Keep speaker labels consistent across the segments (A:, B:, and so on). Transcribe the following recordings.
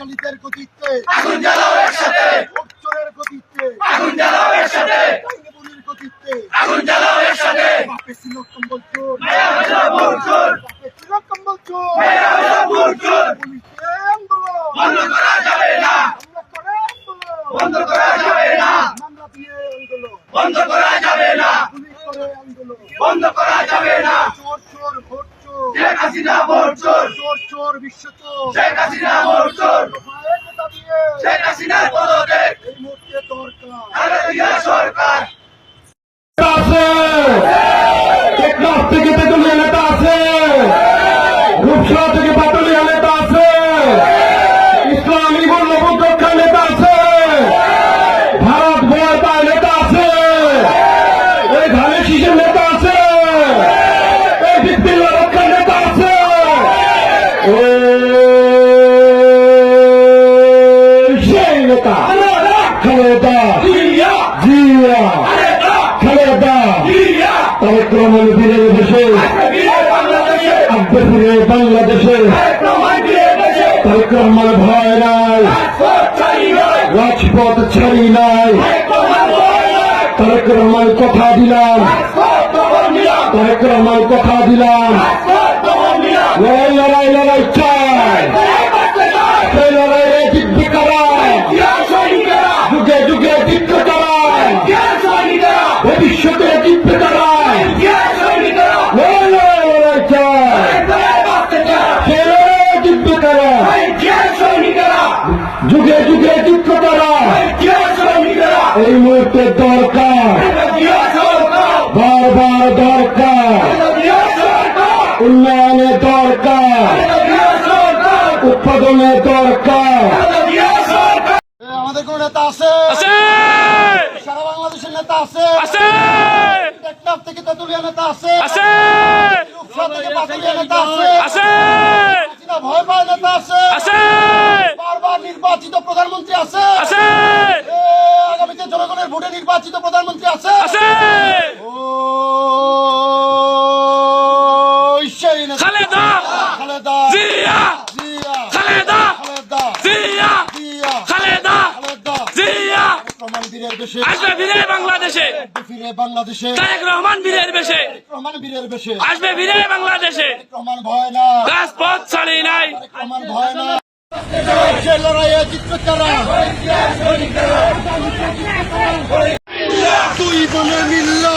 A: খালিদের গতিতে
B: আগুন জ্বালাও একসাথে।
A: উচ্চরের গতিতে
B: আগুন জ্বালাও একসাথে।
A: টাঙ্গিবুনির গতিতে
B: আগুন জ্বালাও একসাথে।
A: বাপে ছিল কম্বল চোর।
B: মেয়া হলো চোর।
A: বাপে ছিল কম্বল চোর।
B: মেয়া হলো চোর।
A: পুলিশে আন্দোলন।
B: বন্ধ করা যাবে না
A: আমরা করে আন্দোলন
B: বন্ধ করা যাবে না
A: মামলা দিয়ে আন্দোলন
B: বন্ধ করা যাবে না
A: পুলিশ করে আন্দোলন
B: বন্ধ করা যাবে না
A: চোর চোর ভোট চোর
B: শেখ হাসিনা মোর চোর।
A: চোর চোর বিশ্ব চোর।
B: শেখ হাসিনা মোর চোর। শেখ হাসিনার পদত্যাগ।
A: এই মুহূর্তে দরকার।
B: খালেদা সরকার।
C: আছে। টেকনাফ থেকে পেটুলিয়া নেতা আছে। রূপসা থেকে পাটুলিয়া সেই নেতা খালেদা জিয়া। খালেদা তারেক রহমান দেশে আসবে বাংলাদেশে। তারেক রহমান ভয় নাই। রাজপথ ছাড়ি নাই। তারেক রহমান কথা দিলাম। তারেক রহমান কথা দিলাম। লড়াই লড়াই লড়াই যুগে যুগে জিতবে কারা এই মুহূর্তে দরকার। বারবার দরকার। উন্নয়নের দরকার। উৎপাদনের দরকার।
A: আমাদের কোন নেতা আছে?
D: আছে!
A: সারা বাংলাদেশের নেতা আছে?
D: আছে!
A: টেকনাফ থেকে তেতুলিয়া নেতা আছে? রূপসা থেকে পাটুলিয়া নেতা আছে?
D: আছে!
A: ভয় পায় নেতা আছে? বারবার নির্বাচিত প্রধানমন্ত্রী আছে।
D: আছে।
A: আগামীতে জনগণের ভোটে নির্বাচিত প্রধানমন্ত্রী আছে।
D: আছে। খালেদা।
A: খালেদা।
D: জিয়া। খালেদা।
A: খালেদা।
D: জিয়া। খালেদা।
A: রহমান বীরের বেশে।
D: আসবে বীরে বাংলাদেশে।
A: ফিরে বাংলাদেশে।
D: তারেক রহমান বীরের বেশে।
A: রহমান বীরের বেশে।
D: আসবে বাংলাদেশে।
A: রহমান ভয় না
D: রাজপথ ছাড়ি নাই।
A: রহমান ভয় না সে লড়াইয়ে জিতবে কারা তুই বলে মিল্লা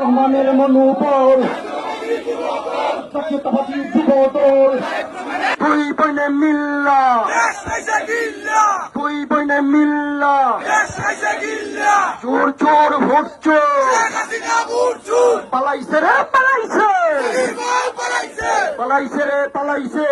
C: রহমানের মনোবল জাতীয়তাবাদী যুবদল দুই বইনে মিল্লা দুই বইনে মিল্লা চোর চোর ভোট চোর পালাইছে রে পালাইছে পালাইছে। রে পালাইছে।